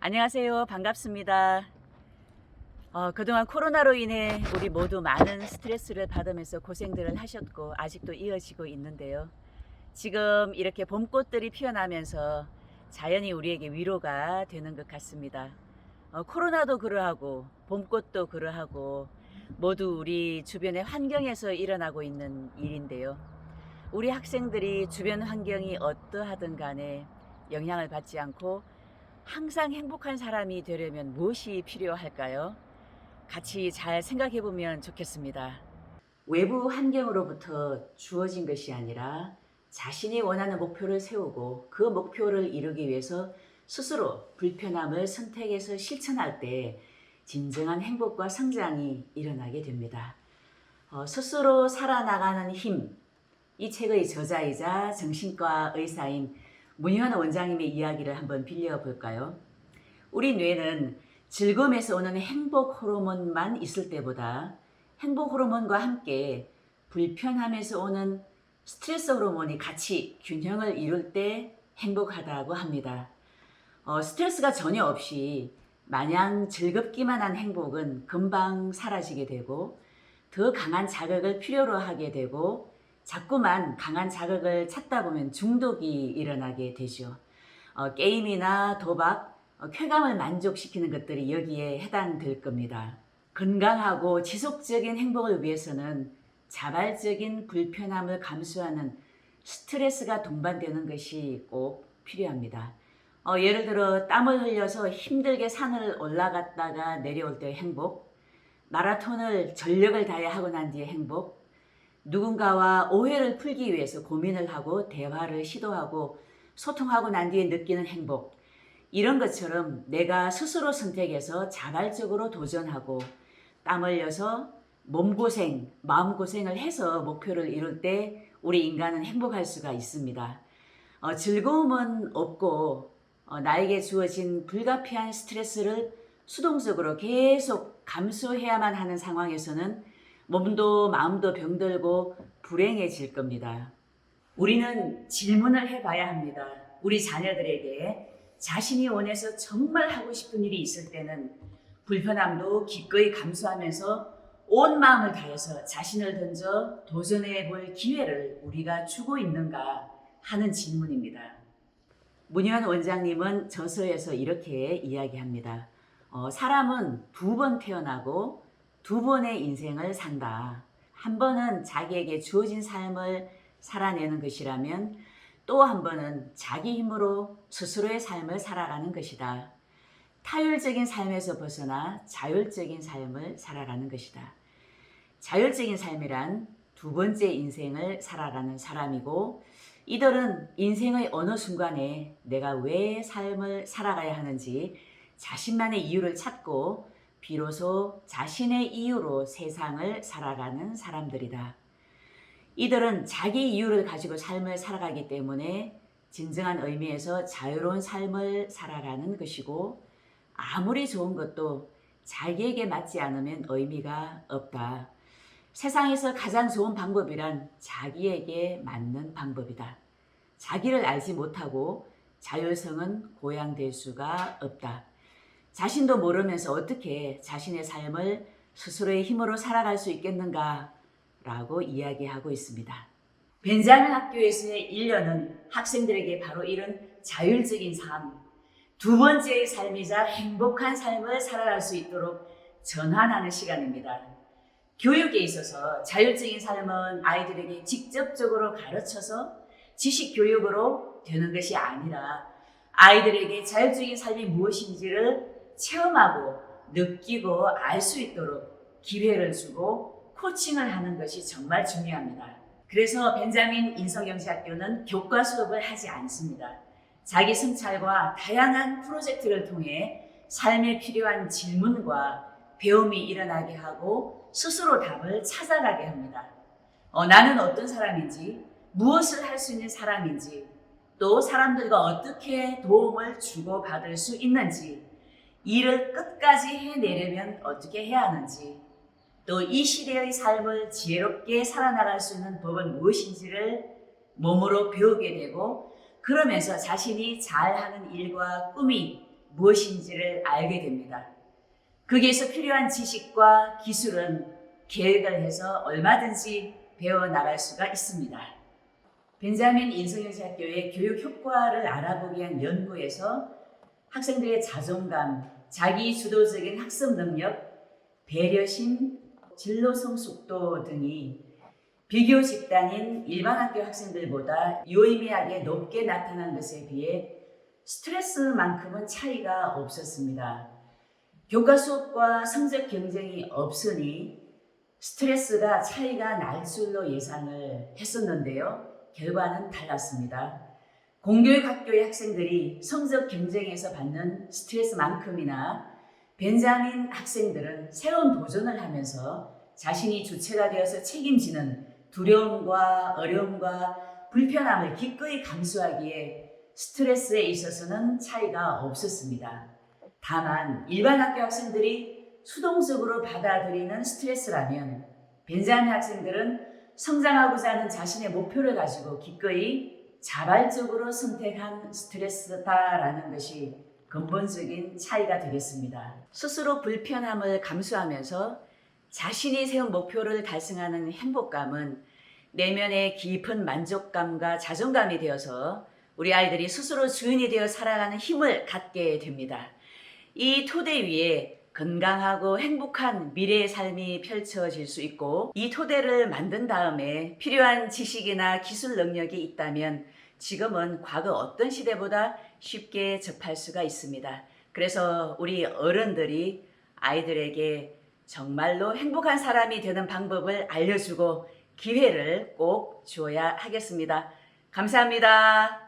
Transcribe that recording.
안녕하세요. 반갑습니다. 어, 그동안 코로나로 인해 우리 모두 많은 스트레스를 받으면서 고생들을 하셨고 아직도 이어지고 있는데요. 지금 이렇게 봄꽃들이 피어나면서 자연이 우리에게 위로가 되는 것 같습니다. 어, 코로나도 그러하고 봄꽃도 그러하고 모두 우리 주변의 환경에서 일어나고 있는 일인데요. 우리 학생들이 주변 환경이 어떠하든 간에 영향을 받지 않고 항상 행복한 사람이 되려면 무엇이 필요할까요? 같이 잘 생각해 보면 좋겠습니다. 외부 환경으로부터 주어진 것이 아니라 자신이 원하는 목표를 세우고 그 목표를 이루기 위해서 스스로 불편함을 선택해서 실천할 때 진정한 행복과 성장이 일어나게 됩니다. 어, 스스로 살아나가는 힘, 이 책의 저자이자 정신과 의사인 문희환 원장님의 이야기를 한번 빌려볼까요? 우리 뇌는 즐거움에서 오는 행복 호르몬만 있을 때보다 행복 호르몬과 함께 불편함에서 오는 스트레스 호르몬이 같이 균형을 이룰 때 행복하다고 합니다. 어, 스트레스가 전혀 없이 마냥 즐겁기만 한 행복은 금방 사라지게 되고 더 강한 자극을 필요로 하게 되고 자꾸만 강한 자극을 찾다 보면 중독이 일어나게 되죠. 어, 게임이나 도박, 어, 쾌감을 만족시키는 것들이 여기에 해당될 겁니다. 건강하고 지속적인 행복을 위해서는 자발적인 불편함을 감수하는 스트레스가 동반되는 것이 꼭 필요합니다. 어, 예를 들어 땀을 흘려서 힘들게 산을 올라갔다가 내려올 때 행복, 마라톤을 전력을 다해 하고 난 뒤에 행복, 누군가와 오해를 풀기 위해서 고민을 하고 대화를 시도하고 소통하고 난 뒤에 느끼는 행복. 이런 것처럼 내가 스스로 선택해서 자발적으로 도전하고 땀 흘려서 몸고생, 마음고생을 해서 목표를 이룰 때 우리 인간은 행복할 수가 있습니다. 어, 즐거움은 없고 어, 나에게 주어진 불가피한 스트레스를 수동적으로 계속 감수해야만 하는 상황에서는 몸도 마음도 병들고 불행해질 겁니다. 우리는 질문을 해봐야 합니다. 우리 자녀들에게 자신이 원해서 정말 하고 싶은 일이 있을 때는 불편함도 기꺼이 감수하면서 온 마음을 다해서 자신을 던져 도전해 볼 기회를 우리가 주고 있는가 하는 질문입니다. 문희환 원장님은 저서에서 이렇게 이야기합니다. 어, 사람은 두 번 태어나고 두 번의 인생을 산다. 한 번은 자기에게 주어진 삶을 살아내는 것이라면 또 한 번은 자기 힘으로 스스로의 삶을 살아가는 것이다. 타율적인 삶에서 벗어나 자율적인 삶을 살아가는 것이다. 자율적인 삶이란 두 번째 인생을 살아가는 사람이고 이들은 인생의 어느 순간에 내가 왜 삶을 살아가야 하는지 자신만의 이유를 찾고 비로소 자신의 이유로 세상을 살아가는 사람들이다. 이들은 자기 이유를 가지고 삶을 살아가기 때문에 진정한 의미에서 자유로운 삶을 살아가는 것이고 아무리 좋은 것도 자기에게 맞지 않으면 의미가 없다. 세상에서 가장 좋은 방법이란 자기에게 맞는 방법이다. 자기를 알지 못하고 자율성은 고양될 수가 없다. 자신도 모르면서 어떻게 자신의 삶을 스스로의 힘으로 살아갈 수 있겠는가 라고 이야기하고 있습니다. 벤자민 학교에서의 1년은 학생들에게 바로 이런 자율적인 삶, 두 번째의 삶이자 행복한 삶을 살아갈 수 있도록 전환하는 시간입니다. 교육에 있어서 자율적인 삶은 아이들에게 직접적으로 가르쳐서 지식 교육으로 되는 것이 아니라 아이들에게 자율적인 삶이 무엇인지를 체험하고 느끼고 알 수 있도록 기회를 주고 코칭을 하는 것이 정말 중요합니다. 그래서 벤자민 인성경제학교는 교과 수업을 하지 않습니다. 자기 성찰과 다양한 프로젝트를 통해 삶에 필요한 질문과 배움이 일어나게 하고 스스로 답을 찾아가게 합니다. 어, 나는 어떤 사람인지, 무엇을 할 수 있는 사람인지, 또 사람들과 어떻게 도움을 주고받을 수 있는지, 일을 끝까지 해내려면 어떻게 해야 하는지, 또 이 시대의 삶을 지혜롭게 살아나갈 수 있는 법은 무엇인지를 몸으로 배우게 되고, 그러면서 자신이 잘하는 일과 꿈이 무엇인지를 알게 됩니다. 거기에서 필요한 지식과 기술은 계획을 해서 얼마든지 배워나갈 수가 있습니다. 벤자민 인성여자학교의 교육 효과를 알아보기 위한 연구에서 학생들의 자존감, 자기 주도적인 학습 능력, 배려심, 진로성 속도 등이 비교 집단인 일반 학교 학생들보다 유의미하게 높게 나타난 것에 비해 스트레스만큼은 차이가 없었습니다. 교과 수업과 성적 경쟁이 없으니 스트레스가 차이가 날 줄로 예상을 했었는데요. 결과는 달랐습니다. 공교육 학교의 학생들이 성적 경쟁에서 받는 스트레스만큼이나 벤자민 학생들은 새로운 도전을 하면서 자신이 주체가 되어서 책임지는 두려움과 어려움과 불편함을 기꺼이 감수하기에 스트레스에 있어서는 차이가 없었습니다. 다만 일반 학교 학생들이 수동적으로 받아들이는 스트레스라면 벤자민 학생들은 성장하고자 하는 자신의 목표를 가지고 기꺼이 자발적으로 선택한 스트레스다라는 것이 근본적인 차이가 되겠습니다. 스스로 불편함을 감수하면서 자신이 세운 목표를 달성하는 행복감은 내면의 깊은 만족감과 자존감이 되어서 우리 아이들이 스스로 주인이 되어 살아가는 힘을 갖게 됩니다. 이 토대 위에 건강하고 행복한 미래의 삶이 펼쳐질 수 있고 이 토대를 만든 다음에 필요한 지식이나 기술 능력이 있다면 지금은 과거 어떤 시대보다 쉽게 접할 수가 있습니다. 그래서 우리 어른들이 아이들에게 정말로 행복한 사람이 되는 방법을 알려주고 기회를 꼭 주어야 하겠습니다. 감사합니다.